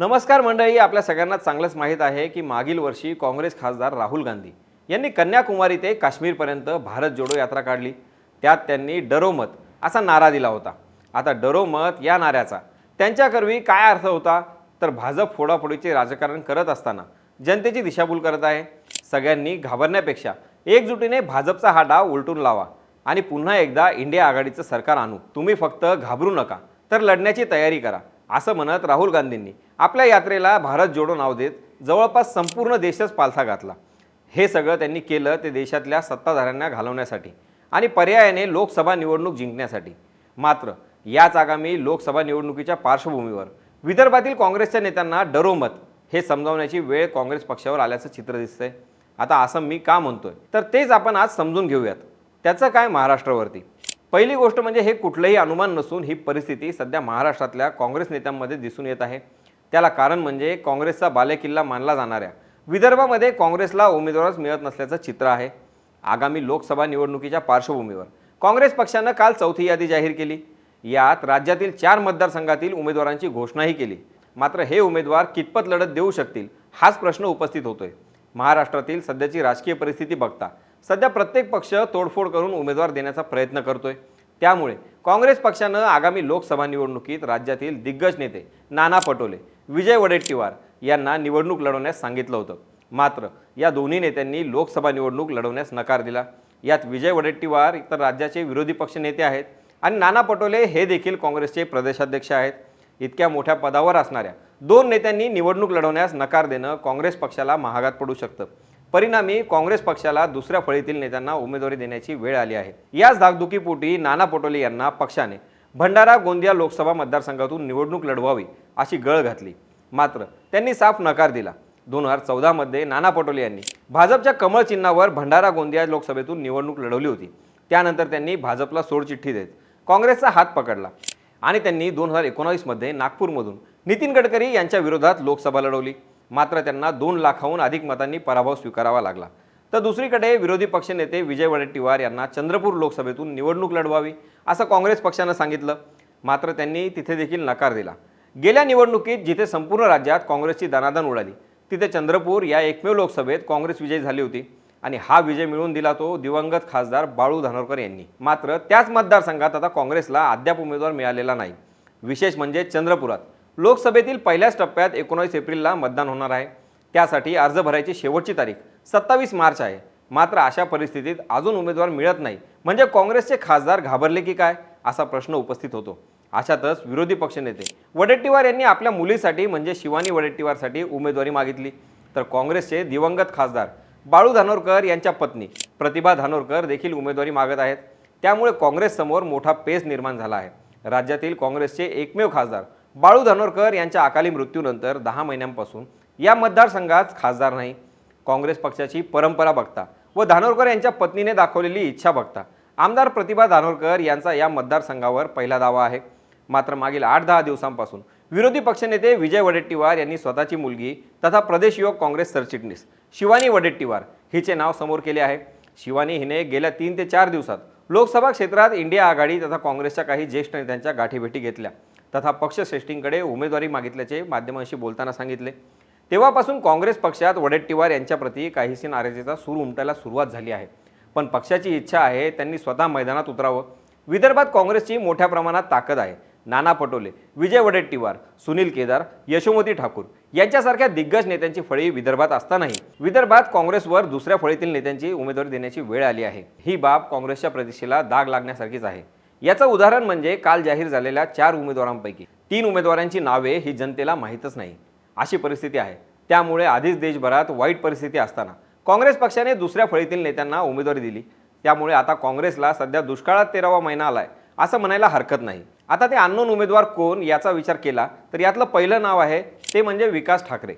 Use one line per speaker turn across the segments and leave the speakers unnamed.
नमस्कार मंडळी आपल्या सगळ्यांना चांगलंच माहीत आहे की मागील वर्षी काँग्रेस खासदार राहुल गांधी यांनी कन्याकुमारी ते काश्मीरपर्यंत भारत जोडो यात्रा काढली. त्यात त्यांनी डरोमत असा नारा दिला होता. आता डरोमत या नाऱ्याचा. त्यांच्याकरवी काय अर्थ होता? तर भाजप फोडाफोडीचे राजकारण करत असताना जनतेची दिशाभूल करत आहे. सगळ्यांनी घाबरण्यापेक्षा एकजुटीने भाजपचा हा डाव उलटून लावा आणि पुन्हा एकदा इंडिया आघाडीचं सरकार आणू. तुम्ही फक्त घाबरू नका. तर लढण्याची तयारी करा. असं म्हणत राहुल गांधींनी आपल्या यात्रेला भारत जोडो नाव देत जवळपास संपूर्ण देशच पालथा घातला. हे सगळं त्यांनी केलं ते देशातल्या सत्ताधाऱ्यांना घालवण्यासाठी आणि पर्यायाने लोकसभा निवडणूक जिंकण्यासाठी. मात्र याच आगामी लोकसभा निवडणुकीच्या पार्श्वभूमीवर विदर्भातील काँग्रेसच्या नेत्यांना डरोमत हे समजावण्याची वेळ काँग्रेस पक्षावर आल्याचं चित्र दिसतंय. आता असं मी का म्हणतोय? तर तेच आपण आज समजून घेऊयात. त्याचं काय महाराष्ट्रावरती? पहिली गोष्ट म्हणजे हे कुठलंही अनुमान नसून ही परिस्थिती सध्या महाराष्ट्रातल्या काँग्रेस नेत्यांमध्ये दिसून येत आहे. त्याला कारण म्हणजे काँग्रेसचा बालेकिल्ला मानला जाणाऱ्या विदर्भामध्ये काँग्रेसला उमेदवारच मिळत नसल्याचं चित्र आहे. आगामी लोकसभा निवडणुकीच्या पार्श्वभूमीवर काँग्रेस पक्षानं काल चौथी यादी जाहीर केली. यात राज्यातील चार मतदारसंघातील उमेदवारांची घोषणाही केली. मात्र हे उमेदवार कितपत लढत देऊ शकतील हाच प्रश्न उपस्थित होतोय. महाराष्ट्रातील सध्याची राजकीय परिस्थिती बघता सध्या प्रत्येक पक्ष तोडफोड करून उमेदवार देण्याचा प्रयत्न करतोय. त्यामुळे काँग्रेस पक्षानं आगामी लोकसभा निवडणुकीत राज्यातील दिग्गज नेते नाना पटोले विजय वडेट्टीवार यांना निवडणूक लढवण्यास सांगितलं होतं. मात्र या दोन्ही नेत्यांनी लोकसभा निवडणूक लढवण्यास नकार दिला. यात विजय वडेट्टीवार तर राज्याचे विरोधी पक्ष नेते आहेत आणि नाना पटोले हे देखील काँग्रेसचे प्रदेशाध्यक्ष आहेत. इतक्या मोठ्या पदावर असणाऱ्या दोन नेत्यांनी निवडणूक लढवण्यास नकार देणं काँग्रेस पक्षाला महागात पडू शकतं. परिणामी काँग्रेस पक्षाला दुसऱ्या फळीतील नेत्यांना उमेदवारी देण्याची वेळ आली आहे. याच धाकधुकीपोटी नाना पटोले यांना पक्षाने भंडारा गोंदिया लोकसभा मतदारसंघातून निवडणूक लढवावी अशी गळ घातली. मात्र त्यांनी साफ नकार दिला. दोन हजार चौदामध्ये नाना पटोले यांनी भाजपच्या कमळ चिन्हावर भंडारा गोंदिया लोकसभेतून निवडणूक लढवली होती. त्यानंतर त्यांनी भाजपला सोडचिठ्ठी देत काँग्रेसचा हात पकडला आणि त्यांनी दोन हजार एकोणावीसमध्ये नागपूरमधून नितीन गडकरी यांच्या विरोधात लोकसभा लढवली. मात्र त्यांना दोन लाखाहून अधिक मतांनी पराभव स्वीकारावा लागला. तर दुसरीकडे विरोधी पक्षनेते विजय वडेट्टीवार यांना चंद्रपूर लोकसभेतून निवडणूक लढवावी असं काँग्रेस पक्षानं सांगितलं. मात्र त्यांनी तिथे देखील नकार दिला. गेल्या निवडणुकीत जिथे संपूर्ण राज्यात काँग्रेसची दनादन उडाली तिथे चंद्रपूर या एकमेव लोकसभेत काँग्रेस विजयी झाली होती आणि हा विजय मिळवून दिला तो दिवंगत खासदार बाळू धानोरकर यांनी. मात्र त्याच मतदारसंघात आता काँग्रेसला अद्याप उमेदवार मिळालेला नाही. विशेष म्हणजे चंद्रपुरात. लोकसभेतील पहिल्याच टप्प्यात एकोणावीस एप्रिलला मतदान होणार आहे. त्यासाठी अर्ज भरायची शेवटची तारीख सत्तावीस मार्च आहे. मात्र अशा परिस्थितीत अजून उमेदवार मिळत नाही. म्हणजे काँग्रेसचे खासदार घाबरले की काय? असा प्रश्न उपस्थित होतो. अशातच विरोधी पक्षनेते वडेट्टीवार यांनी आपल्या मुलीसाठी म्हणजे शिवानी वडेट्टीवारसाठी उमेदवारी मागितली. तर काँग्रेसचे दिवंगत खासदार बाळू धानोरकर यांच्या पत्नी प्रतिभा धानोरकर देखील उमेदवारी मागत आहेत. त्यामुळे काँग्रेससमोर मोठा पेच निर्माण झाला आहे. राज्यातील काँग्रेसचे एकमेव खासदार बाळू धानोरकर यांच्या अकाली मृत्यूनंतर दहा महिन्यांपासून या मतदारसंघात खासदार नाही. काँग्रेस पक्षाची परंपरा बघता व धानोरकर यांच्या पत्नीने दाखवलेली इच्छा बघता आमदार प्रतिभा धानोरकर यांचा या मतदारसंघावर पहिला दावा आहे. मात्र मागील आठ दहा दिवसांपासून विरोधी पक्षनेते विजय वडेट्टीवार यांनी स्वतःची मुलगी तथा प्रदेश युवक काँग्रेस सरचिटणीस शिवानी वडेट्टीवार हिचे नाव समोर केले आहे. शिवानी हिने गेल्या तीन ते चार दिवसात लोकसभा क्षेत्रात इंडिया आघाडी तथा काँग्रेसच्या काही ज्येष्ठ नेत्यांच्या गाठीभेटी घेतल्या. तथा पक्षश्रेष्ठींकडे उमेदवारी मागितल्याचे माध्यमांशी बोलताना सांगितले. तेव्हापासून काँग्रेस पक्षात वडेट्टीवार यांच्याप्रती काहीशी नाराजीचा सूर उमटायला सुरुवात झाली आहे. पण पक्षाची इच्छा आहे त्यांनी स्वतः मैदानात उतरावं. विदर्भात काँग्रेसची मोठ्या प्रमाणात ताकद आहे. नाना पटोले विजय वडेट्टीवार सुनील केदार यशोमती ठाकूर यांच्यासारख्या दिग्गज नेत्यांची फळी विदर्भात असतानाही विदर्भात काँग्रेसवर दुसऱ्या फळीतील नेत्यांची उमेदवारी देण्याची वेळ आली आहे. ही बाब काँग्रेसच्या प्रतिष्ठेला दाग लागण्यासारखीच आहे. याचं उदाहरण म्हणजे काल जाहीर झालेल्या चार उमेदवारांपैकी तीन उमेदवारांची नावे ही जनतेला माहीतच नाही. अशी परिस्थिती आहे. त्यामुळे आधीच देशभरात वाईट परिस्थिती असताना काँग्रेस पक्षाने दुसऱ्या फळीतील नेत्यांना उमेदवारी दिली. त्यामुळे आता काँग्रेसला सध्या दुष्काळात तेरावा महिना आलाय असं म्हणायला हरकत नाही. आता ते अननोन उमेदवार कोण याचा विचार केला तर यातलं पहिलं नाव आहे ते म्हणजे विकास ठाकरे.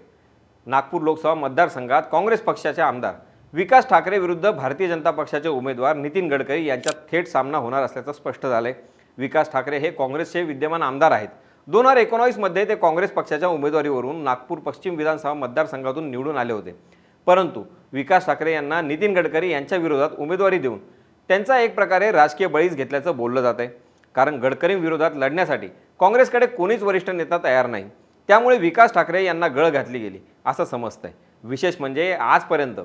नागपूर लोकसभा मतदारसंघात काँग्रेस पक्षाचे आमदार विकास ठाकरे विरुद्ध भारतीय जनता पक्षाचे उमेदवार नितीन गडकरी यांच्यात थेट सामना होणार असल्याचं स्पष्ट झालं आहे विकास ठाकरे हे काँग्रेसचे विद्यमान आमदार आहेत. दोन हजार एकोणावीसमध्ये ते काँग्रेस पक्षाच्या उमेदवारीवरून नागपूर पश्चिम विधानसभा मतदारसंघातून निवडून आले होते. परंतु विकास ठाकरे यांना नितीन गडकरी यांच्या विरोधात उमेदवारी देऊन त्यांचा एक प्रकारे राजकीय बळीच घेतल्याचं बोललं जात आहे कारण गडकरींविरोधात लढण्यासाठी काँग्रेसकडे कोणीच वरिष्ठ नेता तयार नाही. त्यामुळे विकास ठाकरे यांना गळ घातली गेली असं समजतंय. विशेष म्हणजे आजपर्यंत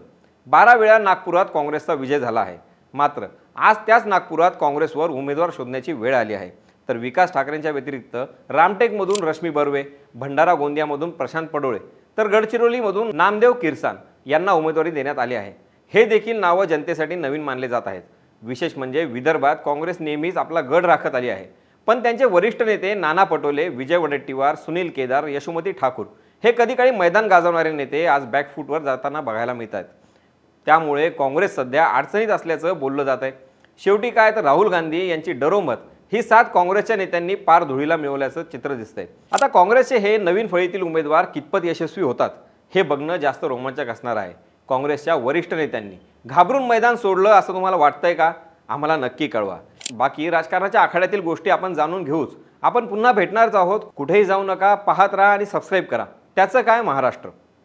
बारा वेळा नागपुरात काँग्रेसचा विजय झाला आहे. मात्र आज त्याच नागपुरात काँग्रेसवर उमेदवार शोधण्याची वेळ आली आहे. तर विकास ठाकरेंच्या व्यतिरिक्त रामटेकमधून रश्मी बर्वे भंडारा गोंदियामधून प्रशांत पडोळे तर गडचिरोलीमधून नामदेव किरसान यांना उमेदवारी देण्यात आली आहे. हे देखील नावं जनतेसाठी नवीन मानले जात आहेत. विशेष म्हणजे विदर्भात काँग्रेस नेहमीच आपला गड राखत आली आहे. पण त्यांचे वरिष्ठ नेते नाना पटोले विजय वडेट्टीवार सुनील केदार यशोमती ठाकूर हे कधी काळी मैदान गाजवणारे नेते आज बॅकफूटवर जाताना बघायला मिळत आहेत त्यामुळे काँग्रेस सध्या अडचणीत असल्याचं बोललं जात आहे. शेवटी काय तर राहुल गांधी यांची डरोमत ही सात काँग्रेसच्या नेत्यांनी पार धुळीला मिळवल्याचं चित्र दिसतंय. आता काँग्रेसचे हे नवीन फळीतील उमेदवार कितपत यशस्वी होतात हे बघणं जास्त रोमांचक असणार आहे. काँग्रेसच्या वरिष्ठ नेत्यांनी घाबरून मैदान सोडलं असं तुम्हाला वाटतंय का? आम्हाला नक्की कळवा. बाकी राजकारणाच्या आखाड्यातील गोष्टी आपण जाणून घेऊच. आपण पुन्हा भेटणारच आहोत. कुठेही जाऊ नका पाहत राहा आणि सबस्क्राईब करा. त्याचं काय महाराष्ट्र?